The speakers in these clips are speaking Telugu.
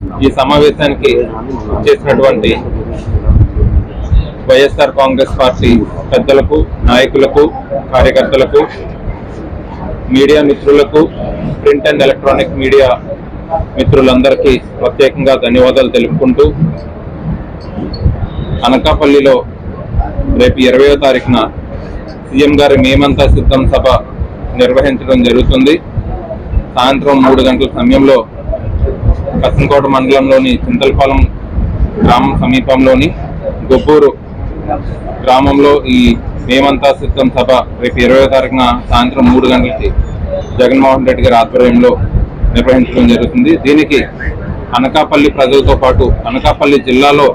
ఈ సమావేశానికి చేసినటువంటి వైఎస్ఆర్ కాంగ్రెస్ పార్టీ పెద్దలకు నాయకులకు కార్యకర్తలకు మీడియా మిత్రులకు ప్రింట్ అండ్ ఎలక్ట్రానిక్ మీడియా మిత్రులందరికీ ప్రత్యేకంగా ధన్యవాదాలు తెలుపుకుంటూ అనకాపల్లిలో రేపు ఇరవయో తారీఖున సీఎం గారి మేమంతా సిద్ధం సభ నిర్వహించడం జరుగుతుంది. సాయంత్రం మూడు గంటల సమయంలో కసంకోట మండలంలోని చింతలపాలెం గ్రామం సమీపంలోని గొబ్బూరు గ్రామంలో ఈ మేమంతా సిద్ధం సభ రేపు ఇరవై తారీఖున సాయంత్రం మూడు గంటలకి జగన్మోహన్ రెడ్డి గారి ఆధ్వర్యంలో నిర్వహించడం జరుగుతుంది. దీనికి అనకాపల్లి ప్రజలతో పాటు అనకాపల్లి జిల్లాలో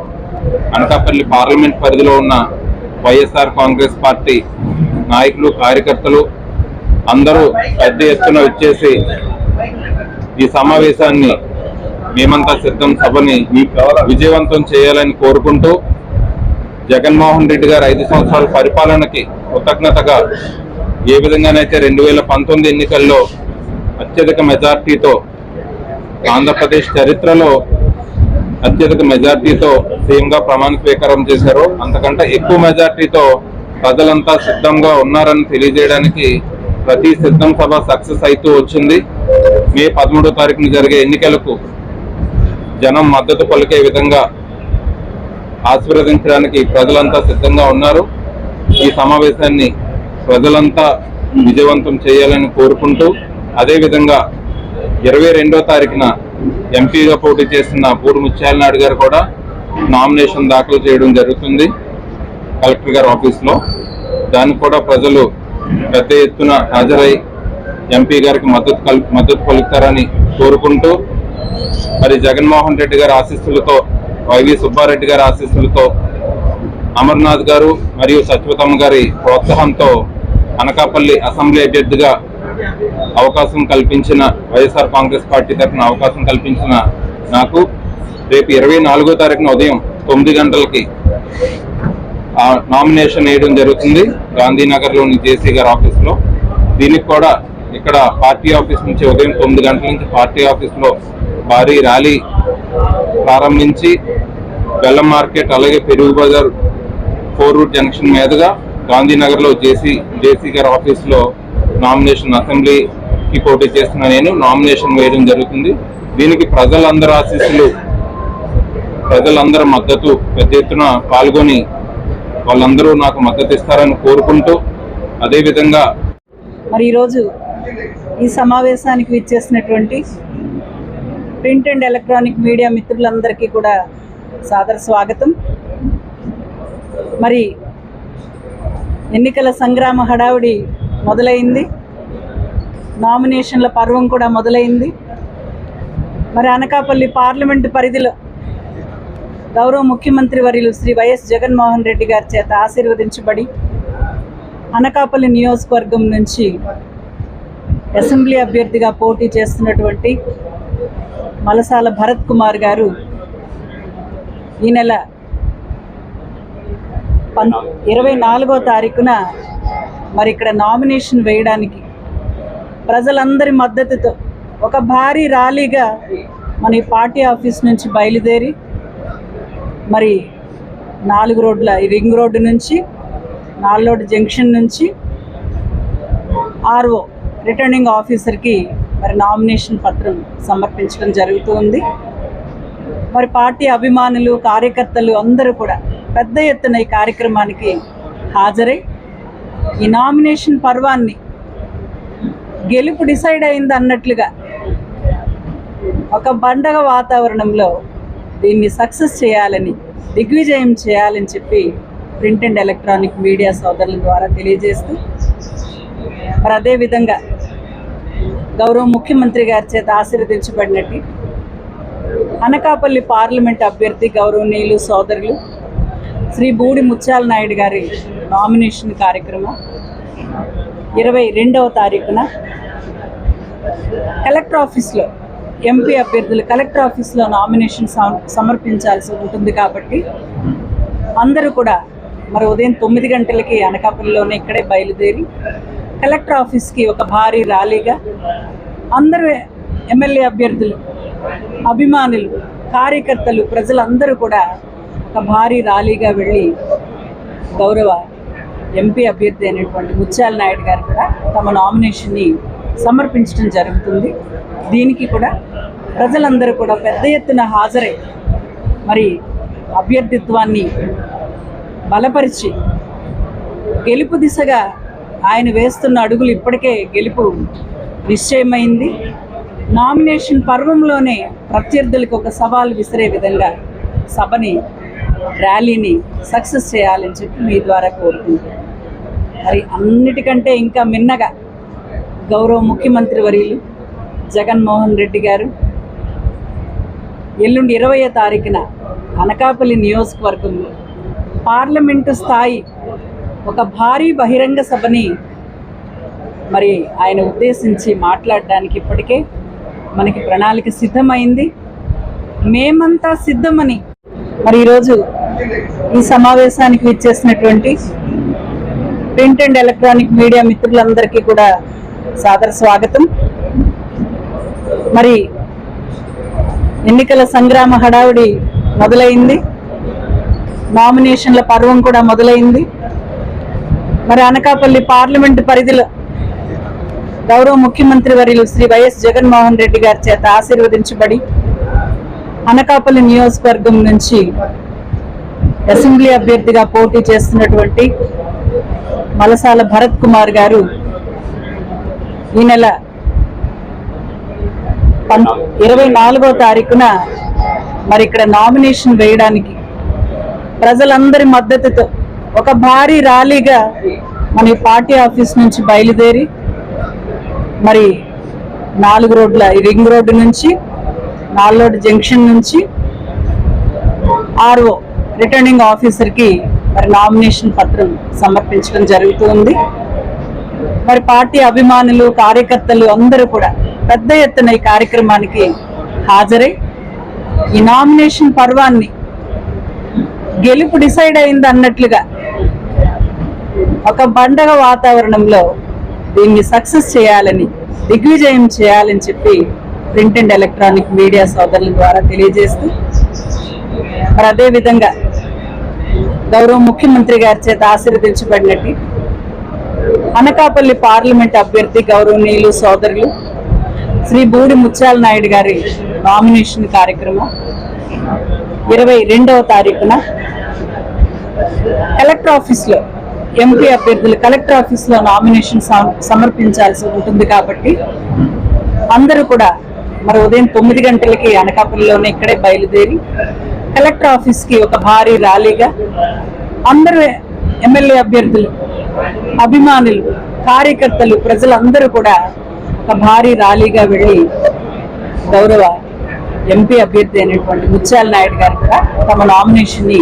అనకాపల్లి పార్లమెంట్ పరిధిలో ఉన్న వైఎస్ఆర్ కాంగ్రెస్ పార్టీ నాయకులు కార్యకర్తలు అందరూ పెద్ద ఎత్తున వచ్చేసి ఈ సమావేశాన్ని మేమంతా సిద్ధం సభని విజయవంతం చేయాలని కోరుకుంటూ జగన్మోహన్ రెడ్డి గారు ఐదు సంవత్సరాల పరిపాలనకి కృతజ్ఞతగా ఏ విధంగానైతే రెండు వేల పంతొమ్మిది ఎన్నికల్లో అత్యధిక మెజార్టీతో ఆంధ్రప్రదేశ్ చరిత్రలో అత్యధిక మెజార్టీతో సీఎంగా ప్రమాణ స్వీకారం చేశారో అంతకంటే ఎక్కువ మెజార్టీతో ప్రజలంతా సిద్ధంగా ఉన్నారని తెలియజేయడానికి ప్రతి సిద్ధం సభ సక్సెస్ అవుతూ వచ్చింది. మే పదమూడో తారీఖున జరిగే ఎన్నికలకు జనం మద్దతు పలికే విధంగా ఆశీర్వదించడానికి ప్రజలంతా సిద్ధంగా ఉన్నారు. ఈ సమావేశాన్ని ప్రజలంతా విజయవంతం చేయాలని కోరుకుంటూ అదేవిధంగా ఇరవై రెండో తారీఖున ఎంపీగా పోటీ చేసిన పూడి ముత్యాల నాయుడు గారు కూడా నామినేషన్ దాఖలు చేయడం జరుగుతుంది కలెక్టర్ గారి ఆఫీస్లో. దానికి కూడా ప్రజలు పెద్ద ఎత్తున హాజరై ఎంపీ గారికి మద్దతు కల్ మద్దతు పలుకుతారని కోరుకుంటూ మరి జగన్మోహన్ రెడ్డి గారి ఆశీస్సులతో వైవి సుబ్బారెడ్డి గారి ఆశీస్సులతో అమర్నాథ్ గారు మరియు సత్యవతమ్మ గారి ప్రోత్సాహంతో అనకాపల్లి అసెంబ్లీ అభ్యర్థిగా అవకాశం కల్పించిన వైఎస్ఆర్ కాంగ్రెస్ పార్టీ తరఫున అవకాశం కల్పించిన నాకు రేపు ఇరవై నాలుగో తారీఖున ఉదయం తొమ్మిది గంటలకి నామినేషన్ వేయడం జరుగుతుంది. గాంధీనగర్లోని జేసీ గారి ఆఫీస్లో. దీనికి కూడా ఇక్కడ పార్టీ ఆఫీస్ నుంచి ఉదయం తొమ్మిది గంటల నుంచి పార్టీ ఆఫీస్లో భారీ ర్యాలీ ప్రారంభించి బెల్లం మార్కెట్ అలాగే పెరుగు బజార్ ఫోర్ రూట్ జంక్షన్ మీదుగా గాంధీనగర్లో జేసీ జేసీ గారి ఆఫీస్లో నామినేషన్ అసెంబ్లీకి పోటీ చేస్తున్న నేను నామినేషన్ వేయడం జరుగుతుంది. దీనికి ప్రజలందరూ ఆశీస్సులు ప్రజలందరి మద్దతు పెద్ద ఎత్తున పాల్గొని వాళ్ళందరూ నాకు మద్దతు ఇస్తారని కోరుకుంటూ అదేవిధంగా మరి ఈరోజు ఈ సమావేశానికి విచ్చేసినటువంటి ప్రింట్ అండ్ ఎలక్ట్రానిక్ మీడియా మిత్రులందరికీ కూడా సాదర స్వాగతం. మరి ఎన్నికల సంగ్రామ హడావుడి మొదలైంది. నామినేషన్ల పర్వం కూడా మొదలైంది. మరి అనకాపల్లి పార్లమెంటు పరిధిలో గౌరవ ముఖ్యమంత్రి వర్యులు శ్రీ వైఎస్ జగన్మోహన్ రెడ్డి గారి చేత ఆశీర్వదించబడి అనకాపల్లి నియోజకవర్గం నుంచి అసెంబ్లీ అభ్యర్థిగా పోటీ చేస్తున్నటువంటి మలసాల భరత్ కుమార్ గారు ఈ నెల పన్ ఇరవై నాలుగో తారీఖున మరి ఇక్కడ నామినేషన్ వేయడానికి ప్రజలందరి మద్దతుతో ఒక భారీ ర్యాలీగా మన ఈ పార్టీ ఆఫీస్ నుంచి బయలుదేరి మరి నాలుగు రోడ్ల ఈ రింగ్ రోడ్డు నుంచి నాలుగు జంక్షన్ నుంచి ఆర్ఓ రిటర్నింగ్ ఆఫీసర్కి మరి నామినేషన్ పత్రం సమర్పించడం జరుగుతుంది. మరి పార్టీ అభిమానులు కార్యకర్తలు అందరూ కూడా పెద్ద ఎత్తున ఈ కార్యక్రమానికి హాజరై ఈ నామినేషన్ పర్వాన్ని గెలుపు డిసైడ్ అయింది అన్నట్లుగా ఒక పండగ వాతావరణంలో దీన్ని సక్సెస్ చేయాలని దిగ్విజయం చేయాలని చెప్పి ప్రింట్ అండ్ ఎలక్ట్రానిక్ మీడియా సోదరుల ద్వారా తెలియజేస్తూ మరి అదేవిధంగా గౌరవ ముఖ్యమంత్రి గారి చేత ఆశీర్వదించబడినట్టు అనకాపల్లి పార్లమెంట్ అభ్యర్థి గౌరవనీయులు సోదరులు శ్రీ బూడి ముత్యాల నాయుడు గారి నామినేషన్ కార్యక్రమం ఇరవై రెండవ తారీఖున కలెక్టర్ ఆఫీస్లో ఎంపీ అభ్యర్థులు కలెక్టర్ ఆఫీస్లో నామినేషన్ సమ- సమర్పించాల్సి ఉంటుంది కాబట్టి అందరూ కూడా మరి ఉదయం తొమ్మిది గంటలకి అనకాపల్లిలోనే ఇక్కడే బయలుదేరి కలెక్టర్ ఆఫీస్కి ఒక భారీ ర్యాలీగా అందరూ ఎమ్మెల్యే అభ్యర్థులు అభిమానులు కార్యకర్తలు ప్రజలందరూ కూడా ఒక భారీ ర్యాలీగా వెళ్ళి గౌరవ ఎంపీ అభ్యర్థి అయినటువంటి ముత్యాల నాయుడు గారు కూడా తమ నామినేషన్ని సమర్పించడం జరుగుతుంది. దీనికి కూడా ప్రజలందరూ కూడా పెద్ద ఎత్తున హాజరై మరి అభ్యర్థిత్వాన్ని బలపరిచి గెలుపు దిశగా ఆయన వేస్తున్న అడుగులు ఇప్పటికే గెలుపు నిశ్చయమైంది. నామినేషన్ పర్వంలోనే ప్రత్యర్థులకు ఒక సవాల్ విసిరే విధంగా సభని ర్యాలీని సక్సెస్ చేయాలని చెప్పి మీ ద్వారా కోరుకుంటున్నాను. మరి అన్నిటికంటే ఇంకా మిన్నగా గౌరవ ముఖ్యమంత్రి వర్యులు జగన్మోహన్ రెడ్డి గారు ఎల్లుండి ఇరవయో తారీఖున అనకాపల్లి నియోజకవర్గంలో పార్లమెంటు స్థాయి ఒక భారీ బహిరంగ సభని మరి ఆయన ఉద్దేశించి మాట్లాడడానికి ఇప్పటికే మనకి ప్రణాళిక సిద్ధమైంది. మేమంతా సిద్ధమని మరి ఈరోజు ఈ సమావేశానికి విచ్చేసినటువంటి ప్రింట్ అండ్ ఎలక్ట్రానిక్ మీడియా మిత్రులందరికీ కూడా సాదర స్వాగతం. మరి ఎన్నికల సంగ్రామ హడావుడి మొదలైంది. నామినేషన్ల పర్వం కూడా మొదలైంది. మరి అనకాపల్లి పార్లమెంటు పరిధిలో గౌరవ ముఖ్యమంత్రి వర్యులు శ్రీ వైఎస్ జగన్మోహన్ రెడ్డి గారి చేత ఆశీర్వదించబడి అనకాపల్లి నియోజకవర్గం నుంచి అసెంబ్లీ అభ్యర్థిగా పోటీ చేస్తున్నటువంటి మలసాల భరత్ కుమార్ గారు ఈ నెల పన్ ఇరవై నాలుగో తారీఖున మరి ఇక్కడ నామినేషన్ వేయడానికి ప్రజలందరి మద్దతుతో ఒక భారీ ర్యాలీగా మన పార్టీ ఆఫీస్ నుంచి బయలుదేరి మరి నాలుగు రోడ్ల రింగ్ రోడ్డు నుంచి నాలుగు రోడ్డు జంక్షన్ నుంచి ఆర్ఓ రిటర్నింగ్ ఆఫీసర్కి మరి నామినేషన్ పత్రం సమర్పించడం జరుగుతుంది. మరి పార్టీ అభిమానులు కార్యకర్తలు అందరూ కూడా పెద్ద ఎత్తున ఈ కార్యక్రమానికి హాజరై ఈ నామినేషన్ పర్వాన్ని గెలుపు డిసైడ్ అయింది అన్నట్లుగా ఒక పండగ వాతావరణంలో దీన్ని సక్సెస్ చేయాలని దిగ్విజయం చేయాలని చెప్పి ప్రింట్ అండ్ ఎలక్ట్రానిక్ మీడియా సోదరుల ద్వారా తెలియజేస్తూ మరి అదేవిధంగా గౌరవ ముఖ్యమంత్రి గారి చేత ఆశీర్వదించబడినట్టు అనకాపల్లి పార్లమెంట్ అభ్యర్థి గౌరవనీయులు సోదరులు శ్రీ బూడి ముత్యాల నాయుడు గారి నామినేషన్ కార్యక్రమం ఇరవై రెండవ తారీఖున కలెక్టర్ ఆఫీస్లో ఎంపీ అభ్యర్థులు కలెక్టర్ ఆఫీస్లో నామినేషన్ సమర్పించాల్సి ఉంటుంది కాబట్టి అందరూ కూడా మరి ఉదయం తొమ్మిది గంటలకి అనకాపల్లిలోనే ఇక్కడే బయలుదేరి కలెక్టర్ ఆఫీస్కి ఒక భారీ ర్యాలీగా అందరూ ఎమ్మెల్యే అభ్యర్థులు అభిమానులు కార్యకర్తలు ప్రజలందరూ కూడా ఒక భారీ ర్యాలీగా వెళ్ళి గౌరవ ఎంపీ అభ్యర్థి అయినటువంటి ముత్యాల నాయుడు గారు కూడా తమ నామినేషన్ని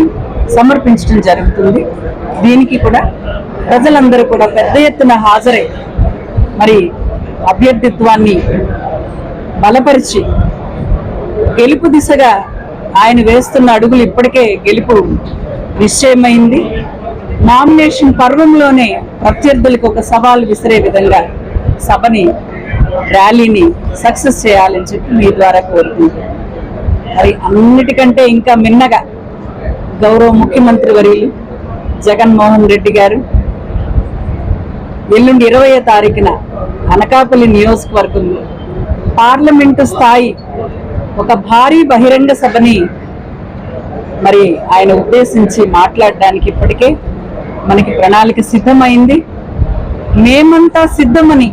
సమర్పించడం జరుగుతుంది. దీనికి కూడా ప్రజలందరూ కూడా పెద్ద ఎత్తున హాజరై మరి అభ్యర్థిత్వాన్ని బలపరిచి గెలుపు దిశగా ఆయన వేస్తున్న అడుగులు ఇప్పటికే గెలుపు నిశ్చయమైంది. నామినేషన్ పర్వంలోనే ప్రత్యర్థులకు ఒక సవాల్ విసిరే విధంగా సభని ర్యాలీని సక్సెస్ చేయాలని చెప్పి మీ ద్వారా కోరుకుంటున్నాను. మరి అన్నిటికంటే ఇంకా మిన్నగా గౌరవ ముఖ్యమంత్రి వర్యులు జగన్మోహన్ రెడ్డి గారు. ఎల్లుండి ఇరవై తారీఖున అనకాపల్లి నియోజకవర్గంలో పార్లమెంటు స్థాయి ఒక భారీ బహిరంగ సభని మరి ఆయన ఉద్దేశించి మాట్లాడడానికి ఇప్పటికే మనకి ప్రణాళిక సిద్ధమైంది. మేమంతా సిద్ధమని